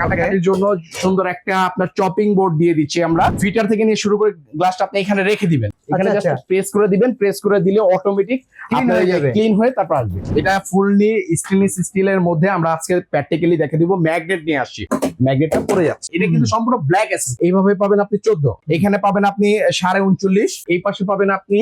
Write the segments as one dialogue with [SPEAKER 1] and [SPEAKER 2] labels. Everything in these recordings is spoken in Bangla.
[SPEAKER 1] কাটাকাটির জন্য সুন্দর একটা আপনার চপিং বোর্ড দিয়ে দিচ্ছি আমরা। ফিটার থেকে নিয়ে শুরু করে গ্লাসটা আপনি এখানে রেখে দিবেন। এখানে
[SPEAKER 2] আচ্ছা,
[SPEAKER 1] জাস্ট
[SPEAKER 2] আচ্ছা।
[SPEAKER 1] প্রেস করে দিবেন প্রেস করে দিলে অটোমেটিক। ক্লিন হয়ে তারপর আসবে। এটা ফুললি স্টেনলেস স্টিলের মধ্যে আমরা আজকে প্র্যাকটিক্যালি দেখে দিব ম্যাগনেট নিয়ে আসছি। ম্যাগনেটটা পড়ে যাচ্ছে। এটা কিন্তু সম্পূর্ণ ব্ল্যাক অ্যাসেস এইভাবে পাবেন আপনি চোদ্দ। এখানে পাবেন আপনি সাড়ে উনচল্লিশ। এই পাশে পাবেন আপনি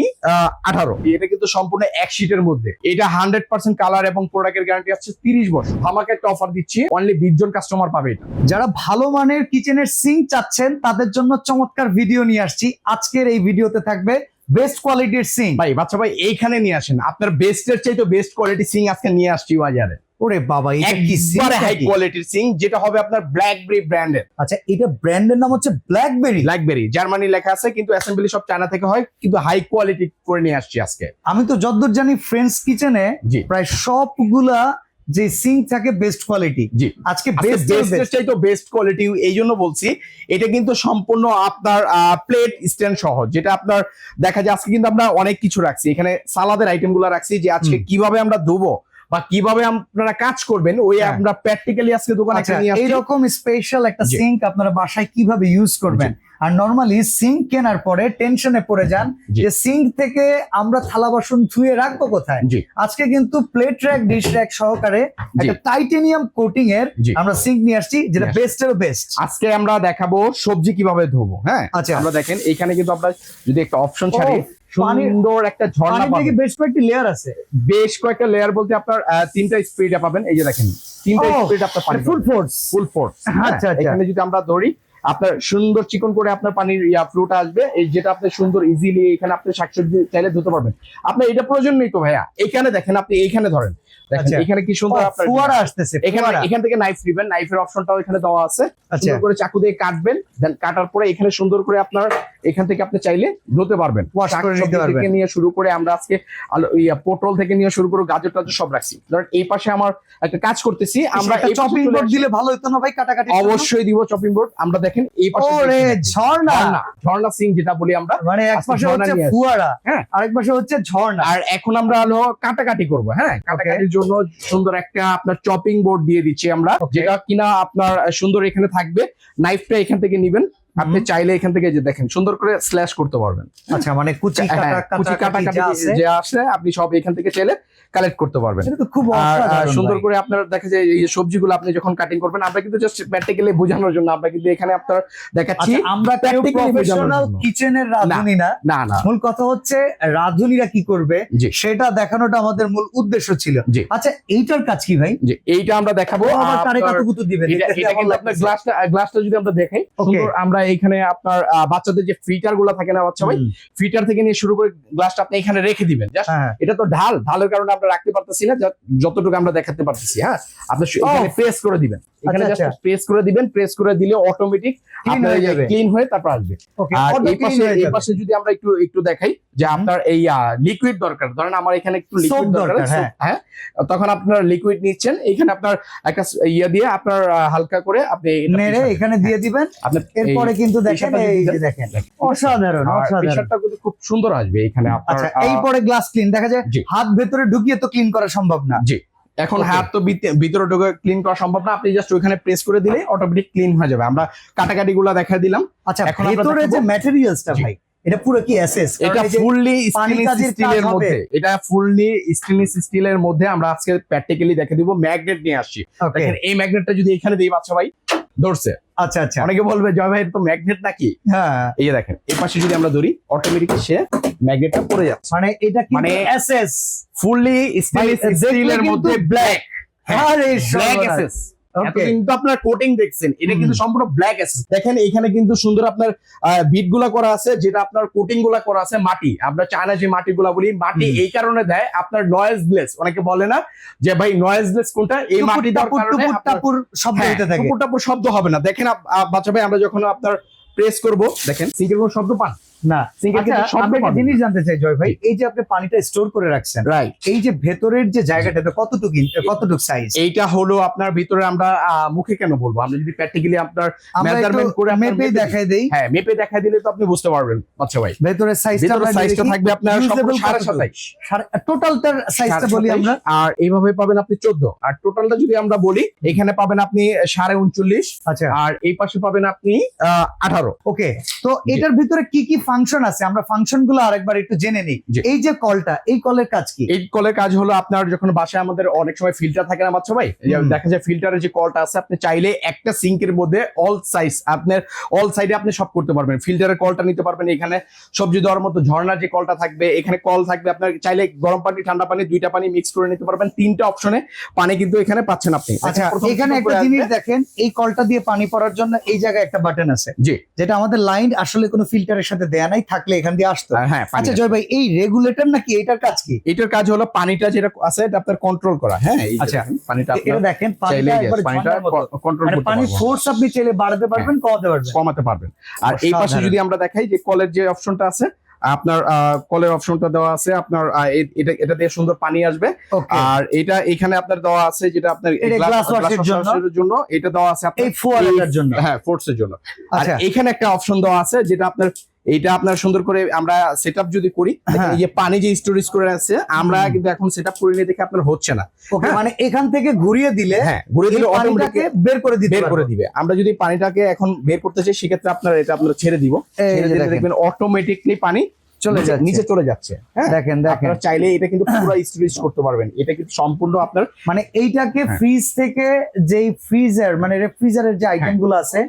[SPEAKER 1] আঠারো। এটা কিন্তু সম্পূর্ণ এক শীটের মধ্যে। এটা হান্ড্রেড পার্সেন্ট কালার এবং প্রোডাক্টের গ্যারান্টি আছে তিরিশ বছর। আমাকে একটা অফার দিচ্ছি। অনলি বিশ জন কাস্টমার পাবে এটা।
[SPEAKER 2] যারা ভালো মানের কিচেনের সিঙ্ক চাচ্ছেন তাদের জন্য চমৎকার ভিডিও নিয়ে আসছি। আজকের এই ভিডিওতে থাকবে বেস্ট কোয়ালিটির সিঙ্ক।
[SPEAKER 1] ভাই বাচ্চা ভাই এইখানে নিয়ে আসেন। আপনার বেস্টের চাইতে বেস্ট কোয়ালিটি সিং আজকে নিয়ে আসছি বাজারে।
[SPEAKER 2] ওরে বাবা এটা কি
[SPEAKER 1] হাই কোয়ালিটির সিং যেটা হবে আপনার ব্ল্যাকবেরি ব্র্যান্ডের
[SPEAKER 2] আচ্ছা এটা ব্র্যান্ডের নাম হচ্ছে ব্ল্যাকবেরি
[SPEAKER 1] ব্ল্যাকবেরি জার্মানি লেখা আছে কিন্তু অ্যাসেম্বলি সব চায়না থেকে হয় কিন্তু হাই কোয়ালিটি করে নিয়ে আসছি আজকে।
[SPEAKER 2] আমি তো যতদূর জানি ফ্রেন্ডস কিচেনে প্রায় সবগুলা যে সিঙ্ক থাকে বেস্ট কোয়ালিটি।
[SPEAKER 1] জি।
[SPEAKER 2] আজকে
[SPEAKER 1] বেস্ট
[SPEAKER 2] বেস্ট
[SPEAKER 1] বেস্টের চাইতে বেস্ট কোয়ালিটি এই জন্য বলছি এটা কিন্তু সম্পূর্ণ আপনার প্লেট স্ট্যান্ড সহ যেটা আপনার দেখা যায় আজকে কিন্তু আমরা অনেক কিছু রাখছি। এখানে সালাদের আইটেমগুলো রাখছি যে আজকে কীভাবে আমরা ধুবো বা কীভাবে আপনারা কাজ করবেন ওই
[SPEAKER 2] হ্যাঁ।
[SPEAKER 1] আমরা প্র্যাকটিক্যালি আজকে দোকানে
[SPEAKER 2] আচ্ছা এইরকম স্পেশাল একটা। সিঙ্ক আপনারা বাসায় কীভাবে ইউজ করবেন? আর নরমালি সিঙ্ক কেনার পরে টেনশনে পড়ে যান যে সিঙ্ক থেকে আমরা থালা বাসন ধুয়ে রাখব কোথায়? আজকে কিন্তু প্লেট র্যাক ডিশ র্যাক সহকারে একটা টাইটেনিয়াম কোটিং এর আমরা সিঙ্ক নিয়ে আসছি যেটা
[SPEAKER 1] বেস্ট
[SPEAKER 2] বেস্টেরও বেস্ট
[SPEAKER 1] আজকে আমরা দেখাবো সবজি কীভাবে ধোবো হ্যাঁ?
[SPEAKER 2] আচ্ছা।
[SPEAKER 1] আমরা দেখেন এখানে কিন্তু আমরা যদি একটা অপশন ছাড়ি সুন্দর একটা ঝর্ণা
[SPEAKER 2] থেকে
[SPEAKER 1] পাবেন।
[SPEAKER 2] বেশ কয়েকটি লেয়ার আছে।
[SPEAKER 1] বেশ কয়েকটা লেয়ার বলতে আপনার তিনটা স্পিডে পাবেন। এই যে দেখেন তিনটা স্পিড আপনার
[SPEAKER 2] ফুল ফোর্স
[SPEAKER 1] ফুল ফোর্স
[SPEAKER 2] আচ্ছা, আচ্ছা।
[SPEAKER 1] এখানে যদি আমরা ধরি আপনার সুন্দর চিকন করে আপনার পানির ইয়া ফ্লুট আসবে। এই যেটা আপনি সুন্দর ইজিলি এখানে আপনি শাকসবজি চাইলে ধুতে পারবেন। আপনার এটা প্রয়োজন নেই তো ভাইয়া। এখানে দেখেন আপনি এইখানে ধরেন।
[SPEAKER 2] আচ্ছা।
[SPEAKER 1] এখানে কি সুন্দর আপনার
[SPEAKER 2] ফুয়ারা আসতেছে
[SPEAKER 1] এখানে এখান থেকে নাইফ নেবেন নাইফের অপশনটাও এখানে দেওয়া আছে।
[SPEAKER 2] আচ্ছা।
[SPEAKER 1] সুন্দর করে চাকু দিয়ে কাটবেন দেন কাটার পরে এখানে সুন্দর করে আপনার এখান থেকে আপনি চাইলে ধুতে পারবেন। থেকে নিয়ে শুরু করে আমরা আজকে পটল থেকে নিয়ে শুরু করে গাজর টাজর সব রাখছি। ধরেন এই পাশে আমার একটা কাজ করতেছি আমরা
[SPEAKER 2] চপিং
[SPEAKER 1] চপিং
[SPEAKER 2] বোর্ড দিলে ভালো হতো না ভাই কাটাকাটি
[SPEAKER 1] অবশ্যই দিব চপিং বোর্ড আমরা দেখেন এই পাশে
[SPEAKER 2] ঝর্ণা।
[SPEAKER 1] ঝর্ণা সিং যেটা বলি আমরা
[SPEAKER 2] মানে এক
[SPEAKER 1] আজকে
[SPEAKER 2] পাশে হচ্ছে ফুয়ারা
[SPEAKER 1] হ্যাঁ।
[SPEAKER 2] আরেক পাশে হচ্ছে ঝর্ণা।
[SPEAKER 1] আর এখন আমরা হলো কাটাকাটি করব হ্যাঁ? কাটাকাটির জন্য সুন্দর একটা আপনার চপিং বোর্ড দিয়ে দিচ্ছি আমরা যেটা কিনা আপনার সুন্দর এখানে থাকবে। নাইফটা এখান থেকে নিবেন। আপনি চাইলে এখান থেকে যে দেখেন সুন্দর করে স্ল্যাশ করতে পারবেন।
[SPEAKER 2] আচ্ছা মানে কুচি
[SPEAKER 1] হ্যাঁ,
[SPEAKER 2] কাটা
[SPEAKER 1] কুচি
[SPEAKER 2] কাটা যে
[SPEAKER 1] আসে আপনি সব এখান থেকে চাইলে কালেক্ট করতে পারবেন।
[SPEAKER 2] খুব
[SPEAKER 1] সুন্দর করে আপনার দেখা যায় এই সবজিগুলো আপনি যখন কাটিং করবেন আমরা কিন্তু জাস্ট প্র্যাকটিক্যালি বোঝানোর জন্য আমরা কিন্তু এখানে আপনার দেখাচ্ছি
[SPEAKER 2] আচ্ছা আমরা
[SPEAKER 1] বোঝানোর
[SPEAKER 2] প্রফেশনাল কিচেনের রাঁধুনি না।
[SPEAKER 1] না না।
[SPEAKER 2] মূল কথা হচ্ছে রাঁধুনিরা কি করবে সেটা দেখানোটা আমাদের মূল উদ্দেশ্য ছিল। আচ্ছা এইটার কাজ কি ভাই?
[SPEAKER 1] যে এইটা আমরা দেখাবো।
[SPEAKER 2] ও আবার কারে কাতুকুতু দিবেন
[SPEAKER 1] এটা কিন্তু আপনার গ্লাসটা গ্লাসটা যদি আমরা দেখাই সুন্দর আমরা এইখানে আপনার বাচ্চাদের যে ফিটারগুলো থাকে না বাচ্চা ভাই ফিটার থেকে নিয়ে শুরু করে গ্লাসটা আপনি এখানে রেখে দিবেন।
[SPEAKER 2] হ্যাঁ।
[SPEAKER 1] এটা তো ঢাল ঢালের কারণে আমরা রাখতে পারতেছি না যতটুকু আমরা দেখাতে পারতেছি হ্যাঁ? আপনি এখানে প্রেস করে দিবেন। এখানে
[SPEAKER 2] আচ্ছা,
[SPEAKER 1] জাস্ট প্রেস করে দিবেন প্রেস করে দিলে অটোমেটিক
[SPEAKER 2] ক্লিন হয়ে যাবে।
[SPEAKER 1] ক্লিন হয়ে তারপর আসবে। আর এই পাশে এই পাশে যদি আমরা একটু একটু দেখাই যে আপনার এই লিকুইড দরকার। ধরেন আমার এখানে একটু লিকুইড দরকার
[SPEAKER 2] হ্যাঁ।
[SPEAKER 1] হ্যাঁ? তখন আপনার লিকুইড নিচ্ছেন। এখানে আপনার একটা ইয়ে দিয়ে আপনার হালকা করে আপনি
[SPEAKER 2] নেড়ে এখানে দিয়ে দিবেন।
[SPEAKER 1] আপনি
[SPEAKER 2] এরপরে কিন্তু দেখেন এই যে দেখেন অসাধারণ অসাধারণ।
[SPEAKER 1] কিন্তু খুব সুন্দর আসবে এখানে আপনার
[SPEAKER 2] আচ্ছা এই পরে গ্লাস ক্লিন দেখা যায়। হাত ভেতরে ঢুকিয়ে তো ক্লিন করা সম্ভব না।
[SPEAKER 1] জি। এখন. হাত তো ভিতরে ঢুকে ক্লিন করা সম্ভব না। আপনি জাস্ট ওইখানে প্রেস করে দিলে অটোমেটিক ক্লিন হয়ে যাবে। আমরা কাটাকাটি গুলা দেখা দিলাম।
[SPEAKER 2] আচ্ছা
[SPEAKER 1] এখন
[SPEAKER 2] ভেতরে যে ম্যাটেরিয়ালসটা ভাই এটা পুরো কি এসএস
[SPEAKER 1] এটা ফুললি স্টেনলেস স্টিলের মধ্যে। এটা ফুললি স্টেনলেস স্টিলের মধ্যে আমরা আজকে প্র্যাকটিক্যালি দেখে দিব ম্যাগনেট নিয়ে আসছি। দেখেন এই ম্যাগনেটটা যদি এখানে দিই বাচ্চা ভাই ধরছে।
[SPEAKER 2] আচ্ছা আচ্ছা।
[SPEAKER 1] অনেকে বলবে জয় ভাই তো ম্যাগনেট নাকি?
[SPEAKER 2] হ্যাঁ।
[SPEAKER 1] এই যে দেখেন এই পাশে যদি আমরা ধরি অটোমেটিক সে ম্যাগনেটটা পড়ে যাচ্ছে।
[SPEAKER 2] মানে এটা কি
[SPEAKER 1] মানে
[SPEAKER 2] এসএস
[SPEAKER 1] ফুললি স্টেনলেস স্টিলের মধ্যে ব্ল্যাক
[SPEAKER 2] আরে
[SPEAKER 1] ব্ল্যাক
[SPEAKER 2] সর্বনাশ।
[SPEAKER 1] কিন্তু আপনার কোটিং দেখছেন। এটা কিন্তু সম্পূর্ণ ব্ল্যাক এসেস দেখেন এখানে কিন্তু সুন্দর আপনার বিটগুলা করা আছে যেটা আপনার কোটিংগুলা করা আছে মাটি। আমরা চায়না যে মাটি গুলা বলি মাটি এই কারণে দেয় আপনার নয়েজলেস অনেকে বলে না যে ভাই নয়েজলেস কোনটা? এই মাটি
[SPEAKER 2] শব্দ
[SPEAKER 1] হ্যাঁ,
[SPEAKER 2] হতে থাকে।
[SPEAKER 1] টুপুর শব্দ হবে না। দেখেন বাচ্চা ভাই আমরা যখন আপনার প্রেস করব দেখেন সিঙ্গেল কোনো শব্দ পান।
[SPEAKER 2] না
[SPEAKER 1] সিঙ্কের
[SPEAKER 2] আচ্ছা,
[SPEAKER 1] কিন্তু শব্দ
[SPEAKER 2] আমি একটা
[SPEAKER 1] পাবেন।
[SPEAKER 2] জিনিস জানতে চাই জয় ভাই। এই যে আপনি পানিটা স্টোর করে রাখছেন
[SPEAKER 1] রাইট
[SPEAKER 2] এই যে ভেতরের যে জায়গাটা কতটুকু কতটুকু সাইজ
[SPEAKER 1] এইটা হলো আপনার ভিতরে আমরা মুখে কেন বলব? আমরা যদি প্র্যাকটিক্যালি আপনার
[SPEAKER 2] আমরা
[SPEAKER 1] করে মেপে
[SPEAKER 2] দেখাই দেই।
[SPEAKER 1] হ্যাঁ মেপে দেখা দিলে তো আপনি বুঝতে পারবেন আচ্ছা ভাই।
[SPEAKER 2] ভেতরের সাইজটা
[SPEAKER 1] সাইজটা থাকবে আপনার
[SPEAKER 2] Usable
[SPEAKER 1] সাড়ে
[SPEAKER 2] কতটুকু?
[SPEAKER 1] সাতাইশ।
[SPEAKER 2] টোটালটার সাইজটা বলি আমরা।
[SPEAKER 1] আর এইভাবে পাবেন আপনি চোদ্দ। আর টোটালটা যদি আমরা বলি এখানে পাবেন আপনি সাড়ে উনচল্লিশ।
[SPEAKER 2] আচ্ছা।
[SPEAKER 1] আর এই পাশে পাবেন আপনি আঠারো।
[SPEAKER 2] ওকে তো এটার ভিতরে কি কি ফাংশন আছে আমরা ফাংশনগুলো আরেকবার একটু জেনে নিই। এই যে কলটা এই কলের কাজ কি?
[SPEAKER 1] এই কলের কাজ হলো আপনার যখন বাসায় আমাদের অনেক সময় ফিল্টার থাকে না বাচ্চা ভাই দেখা যায় ফিল্টারের যে কলটা আছে আপনি চাইলে একটা সিঙ্কের মধ্যে অল সাইজ আপনার অল সাইডে আপনি সব করতে পারবেন। ফিল্টারের কলটা নিতে পারবেন এখানে সবজি দেওয়ার মতো ঝর্ণার যে কলটা থাকবে এখানে কল থাকবে আপনার চাইলে গরম পানি ঠান্ডা পানি দুইটা পানি মিক্স করে নিতে পারবেন। তিনটা অপশনে পানি কিন্তু এখানে পাচ্ছেন আপনি।
[SPEAKER 2] আচ্ছা এখানে একটা জিনিস দেখেন এই কলটা দিয়ে পানি পড়ার জন্য এই জায়গায় একটা বাটন আছে।
[SPEAKER 1] জি।
[SPEAKER 2] যেটা আমাদের লাইন আসলে কোনো ফিল্টারের সাথে দেয়া থাকলে এখান দিয়ে আসতো।
[SPEAKER 1] হ্যাঁ
[SPEAKER 2] আচ্ছা জয় ভাই এই রেগুলেটর নাকি এটার কাজ কি?
[SPEAKER 1] এটার কাজ হলো পানিটা যেটা আছে এটা আপনার কন্ট্রোল করা। হ্যাঁ
[SPEAKER 2] আচ্ছা।
[SPEAKER 1] পানিটা
[SPEAKER 2] এটা দেখেন পানিটা।
[SPEAKER 1] কন্ট্রোল
[SPEAKER 2] মানে
[SPEAKER 1] করতে পারব।
[SPEAKER 2] ফোর্স আপনি চাইলে বাড়াতে পারবেন কমাতে পারবেন।
[SPEAKER 1] কমাতে পারবেন। আর এই পাশে যদি আমরা দেখাই যে কলের যে অপশনটা আছে আপনার কলের অপশনটা দেওয়া আছে আপনার এটা এটা দিয়ে সুন্দর পানি আসবে। আর এটা এখানে আপনার দেওয়া আছে যেটা আপনার glass
[SPEAKER 2] এর জন্য।
[SPEAKER 1] এটা দেওয়া আছে আপনার
[SPEAKER 2] এই ফোয়ারাটার জন্য।
[SPEAKER 1] হ্যাঁ ফোর্স এর জন্য। আর
[SPEAKER 2] আচ্ছা।
[SPEAKER 1] এখানে একটা অপশন দেওয়া আছে যেটা আপনার এইটা আপনার সুন্দর করে আমরা সেটআপ যদি করি
[SPEAKER 2] হ্যাঁ।
[SPEAKER 1] এই যে পানি যে স্টোরেজ করে আছে আমরা কিন্তু এখন সেটআপ করে নিয়ে দেখে আপনার হচ্ছে না।
[SPEAKER 2] মানে এখান থেকে ঘুরিয়ে দিলে
[SPEAKER 1] হ্যাঁ ঘুরে দিলে অটোমেটিক
[SPEAKER 2] বের করে দিতে
[SPEAKER 1] বের করে দিবে। আমরা যদি পানিটাকে এখন বের করতে চাই সেক্ষেত্রে আপনার এটা আপনার ছেড়ে দিব। ছেড়ে দিলে দেখবেন অটোমেটিকলি পানি
[SPEAKER 2] চলে যাচ্ছে।
[SPEAKER 1] নিচে চলে যাচ্ছে। হ্যাঁ
[SPEAKER 2] দেখেন দেখেন।
[SPEAKER 1] আপনারা চাইলে এটা কিন্তু পুরো স্টোরেজ করতে পারবেন। এটা কিন্তু সম্পূর্ণ আপনার
[SPEAKER 2] মানে এইটাকে
[SPEAKER 1] হ্যাঁ।
[SPEAKER 2] ফ্রিজ থেকে যেই ফ্রিজার মানে রেফ্রিজারের যে আইটেমগুলো আছে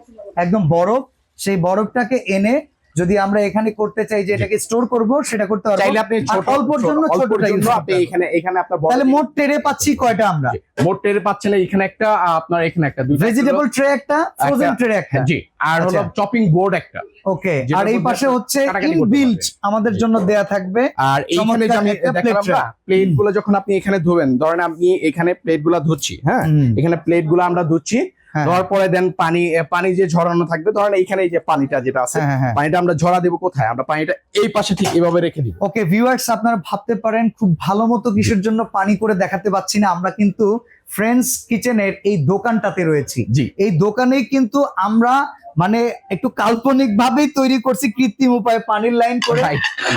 [SPEAKER 2] একদম বরফ সেই বরফটাকে এনে যদি আমরা এখানে করতে চাই যে এটাকে স্টোর করব সেটা করতে পারব।
[SPEAKER 1] চাইলে আপনি ছোট
[SPEAKER 2] অল্পর জন্য ছোটটা
[SPEAKER 1] জন্য
[SPEAKER 2] করতে
[SPEAKER 1] আপনি এখানে এখানে আপনার
[SPEAKER 2] তাহলে মোট টেরে পাচ্ছি কয়টা আমরা?
[SPEAKER 1] মোট টের পাচ্ছেন এখানে একটা আপনার এখানে একটা দুইটা
[SPEAKER 2] ভেজিটেবল ট্রে একটা ফ্রোজেন ট্রে একটা।
[SPEAKER 1] হ্যাঁ, জি আর হলো
[SPEAKER 2] আচ্ছা।
[SPEAKER 1] চপিং বোর্ড একটা।
[SPEAKER 2] ওকে আর এই পাশে হচ্ছে ইনবিল্ট আমাদের জন্য দেয়া থাকবে।
[SPEAKER 1] আর এইখানে যে আমি দেখালাম প্লেটগুলো যখন আপনি এখানে ধোবেন ধরেন আমি এখানে প্লেটগুলা ধুচ্ছি হ্যাঁ? এখানে প্লেটগুলো আমরা ধুচ্ছি
[SPEAKER 2] হ্যাঁ,
[SPEAKER 1] পরে দেন পানি পানি যে ঝরানো থাকবে ধরেন এইখানে এই যে পানিটা যেটা আছে
[SPEAKER 2] হ্যাঁ, হ্যাঁ, হ্যাঁ।
[SPEAKER 1] পানিটা আমরা ঝরা দেবো কোথায়? আমরা পানিটা এই পাশে ঠিক এভাবে রেখে দিব।
[SPEAKER 2] ওকে ভিউয়ার্স আপনারা ভাবতে পারেন খুব ভালো মতো কিসের জন্য পানি করে দেখাতে পাচ্ছি না আমরা কিন্তু ফ্রেন্ডস কিচেনের এই দোকানটাতে রয়েছি।
[SPEAKER 1] জি।
[SPEAKER 2] এই দোকানেই কিন্তু আমরা মানে একটু কাল্পনিক ভাবেই তৈরি করছি কৃত্রিম উপায়ে পানির লাইন করে।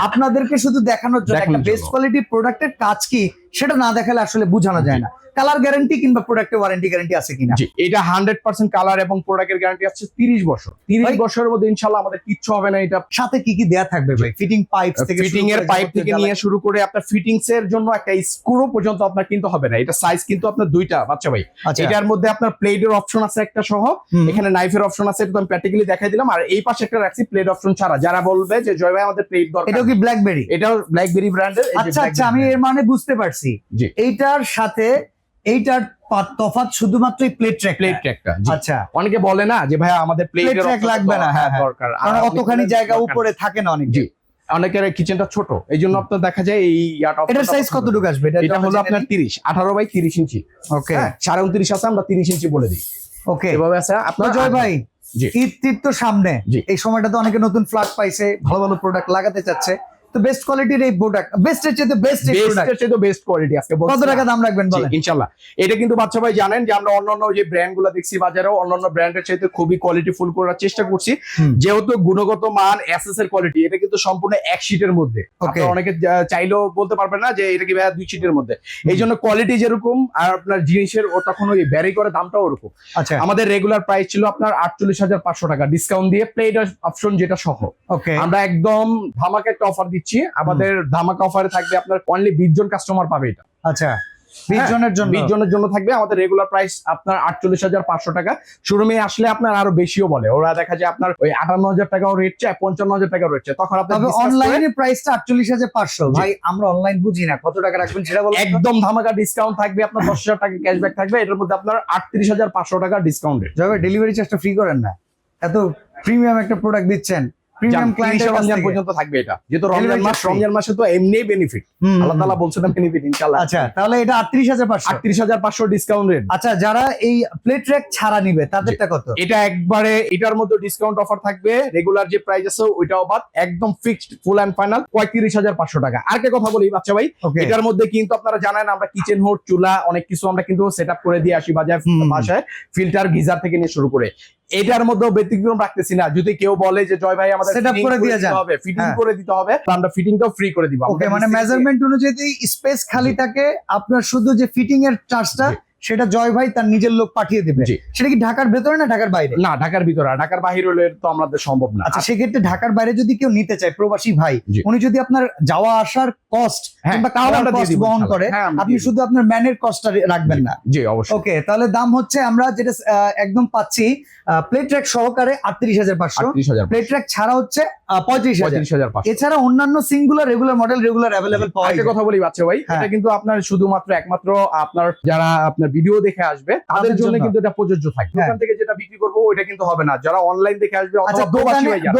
[SPEAKER 2] আপনাদেরকে শুধু দেখানোর জন্য একটা বেস্ট। কোয়ালিটি প্রোডাক্টের কাজ কি? সেটা না দেখালে আসলে বোঝানো যায় না। কালার গ্যারান্টি কিংবা প্রোডাক্টের ওয়ারেন্টি গ্যারান্টি আছে কিনা?
[SPEAKER 1] জি এটা হান্ড্রেড পার্সেন্ট কালার এবং প্রোডাক্টের গ্যারান্টি আছে তিরিশ বছর। তিরিশ বছরের মধ্যে ইনশাল্লাহ আমাদের কিচ্ছু হবে না এটা।
[SPEAKER 2] সাথে কি কি দেয়া থাকবে ভাই? ফিটিং পাইপ থেকে
[SPEAKER 1] ফিটিং এর পাইপ থেকে নিয়ে শুরু করে আপনার ফিটিংস এর জন্য একটা স্ক্রু পর্যন্ত আপনার কিনতে হবে না। এটা সাইজ কিন্তু আপনার দুইটা বাচ্চা ভাই।
[SPEAKER 2] আচ্ছা।
[SPEAKER 1] এটার মধ্যে আপনার প্লেটের অপশন আছে একটা সহ। এখানে নাইফের অপশন আছে একদম প্র্যাকটিক্যালি দেখাই দিলাম। আর এই পাশে একটা রাখছি প্লেট অপশন ছাড়া। যারা বলবে যে জয় ভাই আমাদের প্লেট দরকার
[SPEAKER 2] এটাও কি ব্ল্যাকবেরি
[SPEAKER 1] এটাও ব্ল্যাকবেরি ব্র্যান্ডের
[SPEAKER 2] আচ্ছা আচ্ছা আমি এর মানে বুঝতে পারছি।
[SPEAKER 1] জি।
[SPEAKER 2] এইটার সাথে এইটার তফাৎ শুধুমাত্র প্লেট ট্র্যাক
[SPEAKER 1] প্লেট ট্র্যাকটা
[SPEAKER 2] আচ্ছা।
[SPEAKER 1] অনেকে বলে না যে ভাই আমাদের
[SPEAKER 2] Plate track লাগবে না, হ্যাঁ, হ্যাঁ।
[SPEAKER 1] দরকার। আর
[SPEAKER 2] অতখানি জায়গা উপরে থাকে না অনেক।
[SPEAKER 1] জি। অনেকের কিচেনটা ছোট। এই জন্য আপনার দেখা যায় এই
[SPEAKER 2] এটার সাইজ কতটুকু আসবে?
[SPEAKER 1] এটা হলো আপনার তিরিশ। আঠারো বাই তিরিশ ইঞ্চি।
[SPEAKER 2] ওকে।
[SPEAKER 1] হ্যাঁ সাড়ে উনত্রিশ আছে আমরা তিরিশ ইঞ্চি বলে দিই।
[SPEAKER 2] ওকে।
[SPEAKER 1] এভাবে আছে আপনার
[SPEAKER 2] জয় ভাই। ঈদ তীর তো সামনে। এই সময়টাতে অনেকে নতুন ফ্ল্যাট পাইছে ভালো ভালো প্রোডাক্ট লাগাতে চাচ্ছে। তো বেস্ট কোয়ালিটির এই প্রোডাক্ট বেস্ট এর চেয়ে বেস্ট
[SPEAKER 1] বেস্টের চেয়ে বেস্ট কোয়ালিটি আজকে
[SPEAKER 2] কত টাকা দাম রাখবেন বলেন?
[SPEAKER 1] ইনশাল্লাহ এটা কিন্তু বাচ্চা ভাই জানেন যে আমরা অন্যান্য যে ব্র্যান্ডগুলো দেখছি বাজারেও অন্যান্য ব্র্যান্ডের চাইতে খুবই কোয়ালিটি ফুল করার চেষ্টা করছি। যেহেতু গুণগত মান এসএস এর কোয়ালিটি এটা কিন্তু সম্পূর্ণ এক শিটের মধ্যে। আপনারা অনেকে চাইলেও বলতে পারবেন না যে এটা কি ভাই দুই শিটের মধ্যে। এই জন্য কোয়ালিটি যেরকম আর আপনার জিনিসের ও তখন ওই ভ্যারি করে দামটাও ওরকম।
[SPEAKER 2] আচ্ছা।
[SPEAKER 1] আমাদের রেগুলার প্রাইস ছিল আপনার আটচল্লিশ হাজার পাঁচশো টাকা। ডিসকাউন্ট দিয়ে প্লেট অপশন যেটা সহ।
[SPEAKER 2] ওকে
[SPEAKER 1] আমরা একদম ধামাকা একটা অফার দিচ্ছি। আমাদের ধামাকা অফারে থাকবে আপনার অনলি বিশ জন কাস্টমার পাবে এটা।
[SPEAKER 2] আচ্ছা। বিশ
[SPEAKER 1] হ্যাঁ,
[SPEAKER 2] জনের জন্য।
[SPEAKER 1] বিশ জনের জন্য থাকবে। আমাদের রেগুলার প্রাইস আপনার আটচল্লিশ হাজার পাঁচশো টাকা। শোরুমে আসলে আপনার আরও বেশিও বলে। ওরা দেখা যায় আপনার ওই আটান্ন হাজার টাকাও রেট চায় পঞ্চান্ন হাজার টাকাও রেট চায়। তখন আপনার
[SPEAKER 2] অনলাইনে প্রাইসটা আটচল্লিশ হাজার পাঁচশো। ভাই আমরা অনলাইন বুঝি না। কত টাকা রাখবেন সেটা বলো
[SPEAKER 1] একদম ধামাকা ডিসকাউন্ট থাকবে। আপনার দশ হাজার টাকা ক্যাশব্যাক থাকবে। এটার মধ্যে আপনার আটত্রিশ হাজার পাঁচশো টাকা ডিসকাউন্ট রেট
[SPEAKER 2] ডেলিভারি চার্জটা ফ্রি করেন না। এত প্রিমিয়াম একটা প্রোডাক্ট দিচ্ছেন। প্রিমিয়াম ক্লায়েন্ট
[SPEAKER 1] রমজান পর্যন্ত থাকবে এটা। যেহেতু রমজান মাস রমজান মাসে তো এমনি বেনিফিট আল্লাহ তাআলা বলছে না বেনিফিট ইনশাআল্লাহ।
[SPEAKER 2] আচ্ছা তাহলে এটা
[SPEAKER 1] ডিসকাউন্ট রেট
[SPEAKER 2] আচ্ছা যারা এই প্লেট র্যাক ছাড়া নিবে তাদেরটা কত?
[SPEAKER 1] এটা একবারে এটার মধ্যে ডিসকাউন্ট অফার থাকবে। রেগুলার যে প্রাইস আছে ওইটাও বাদ। একদম ফিক্সড ফুল এন্ড ফাইনাল পঁয়ত্রিশ হাজার পাঁচশো টাকা। আর কে কথা বলি বাচ্চা ভাই। এটার মধ্যে কিন্তু আপনারা জানেন আমরা কিচেন হোড চুলা অনেক কিছু আমরা কিন্তু সেট আপ করে দিয়ে আসি বাজার
[SPEAKER 2] হুম।
[SPEAKER 1] বাসায়। ফিল্টার গিজার থেকে নিয়ে শুরু করে। এটার মধ্যেও ব্যতিক্রম রাখতেছি না যদি কেউ বলে যে জয় ভাই আমাদের সেটআপ
[SPEAKER 2] করে দিয়ে যান।
[SPEAKER 1] হবে ফিটিং
[SPEAKER 2] হ্যাঁ।
[SPEAKER 1] করে দিতে হবে তো আমরা ফিটিংটাও ফ্রি করে দিব
[SPEAKER 2] ওকে মানে মেজারমেন্ট অনুযায়ী স্পেস খালি থাকে আপনার শুধু যে ফিটিং এর চার্জটা। সেটা জয় ভাই তার নিজের লোক পাঠিয়ে দিবে। সেটা কি ঢাকার ভেতরে না ঢাকার বাইরে?
[SPEAKER 1] না ঢাকার ভিতরে ঢাকার বাহির হলে তো আমাদের সম্ভব না।
[SPEAKER 2] আচ্ছা সেক্ষেত্রে ঢাকার বাইরে যদি কেউ নিতে চায় প্রবাসী ভাই উনি যদি আপনার যাওয়া আসার কস্ট
[SPEAKER 1] হ্যাঁ,
[SPEAKER 2] কিংবা
[SPEAKER 1] দিয়ে
[SPEAKER 2] কস্ট বহন করে
[SPEAKER 1] হ্যাঁ,
[SPEAKER 2] আপনি শুধু আপনার ম্যানের কস্টটা রাখবেন না।
[SPEAKER 1] জি অবশ্যই।
[SPEAKER 2] ওকে তাহলে দাম হচ্ছে আমরা যেটা একদম পাচ্ছি প্লেট র্যাক সহকারে আটত্রিশ হাজার পাঁচশো। প্লেট র্যাক ছাড়া হচ্ছে পঁয়ত্রিশ হাজার। এছাড়া অন্যান্য singular regular model regular available পাওয়া
[SPEAKER 1] কথা বলি বাচ্চা ভাই
[SPEAKER 2] হ্যাঁ।
[SPEAKER 1] এটা কিন্তু আপনার শুধুমাত্র একমাত্র আপনার যারা আপনার ভিডিও দেখে আসবে তাদের জন্য। কিন্তু এটা প্রযোজ্য
[SPEAKER 2] হ্যাঁ।
[SPEAKER 1] দোকান থেকে যেটা বিক্রি করব ওইটা কিন্তু হবে না। যারা অনলাইন দেখে আসবে
[SPEAKER 2] আচ্ছা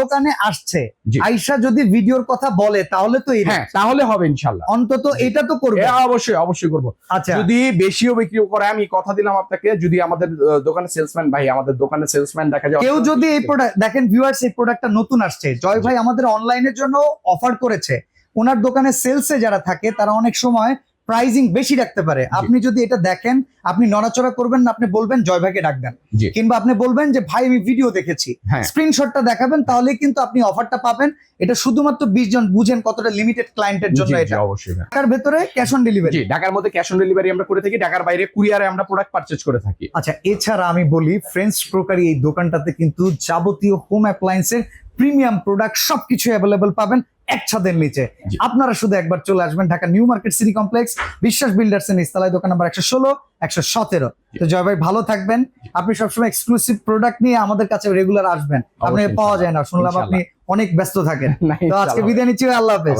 [SPEAKER 2] দোকানে আসছে। আইসা যদি ভিডিওর কথা বলে তাহলে তো
[SPEAKER 1] হ্যাঁ তাহলে হবে ইনশাল্লাহ
[SPEAKER 2] অন্তত এটা তো করবে।
[SPEAKER 1] হ্যাঁ, অবশ্যই অবশ্যই করব।
[SPEAKER 2] আচ্ছা।
[SPEAKER 1] যদি বেশিও বিক্রি করে আমি কথা দিলাম আপনাকে যদি আমাদের দোকানে সেলসম্যান ভাই আমাদের দোকানে সেলসম্যান দেখা যায়
[SPEAKER 2] কেউ যদি এই প্রোডাক্ট দেখেন ভিউয়ার্স এই প্রোডাক্টটা নতুন আসছে। জয় ভাই আমাদের অনলাইনের জন্য অফার করেছে। ওনার দোকানে সেলসে যারা থাকে তারা অনেক সময় প্রাইজিং বেশি রাখতে পারে। আপনি যদি এটা দেখেন আপনি নড়াচড়া করবেন না আপনি বলবেন জয় ভাইকে ডাকবেন। কিংবা আপনি বলবেন যে ভাই আমি ভিডিও দেখেছি।
[SPEAKER 1] হ্যাঁ।
[SPEAKER 2] স্ক্রিনশটটা দেখাবেন তাহলে কিন্তু আপনি অফারটা পাবেন। এটা শুধুমাত্র বিশ জন বুঝেন কতটা লিমিটেড ক্লায়েন্টের জন্য এটা।
[SPEAKER 1] অবশ্যই হ্যাঁ।
[SPEAKER 2] ঢাকার ভেতরে ক্যাশ অন ডেলিভারি
[SPEAKER 1] ঢাকার মধ্যে ক্যাশ অন ডেলিভারি আমরা করে থাকি ঢাকার বাইরে কুরিয়ারে আমরা প্রোডাক্ট পারচেজ করে থাকি।
[SPEAKER 2] আচ্ছা এছাড়া আমি বলি ফ্রেন্ডস প্রকারি এই দোকানটাতে কিন্তু যাবতীয় হোম অ্যাপ্লায়েন্সের প্রিমিয়াম প্রোডাক্ট সবকিছু অ্যাভেলেবল পাবেন। এক ছাদের নিচে। আপনারা শুধু একবার চলে আসবেন Dhaka new market city complex Biswas builders এর নিস্তালায় দোকান নাম্বার একশো ষোলো একশো সতেরো। তো জয় ভাই ভালো থাকবেন। আপনি সবসময় এক্সক্লুসিভ প্রোডাক্ট নিয়ে আমাদের কাছে রেগুলার আসবেন। আপনি পাওয়া যায় না শুনলাম আপনি অনেক ব্যস্ত থাকেন। তো আজকে। বিদায় নিচ্ছি
[SPEAKER 1] আল্লাহ হাফেজ।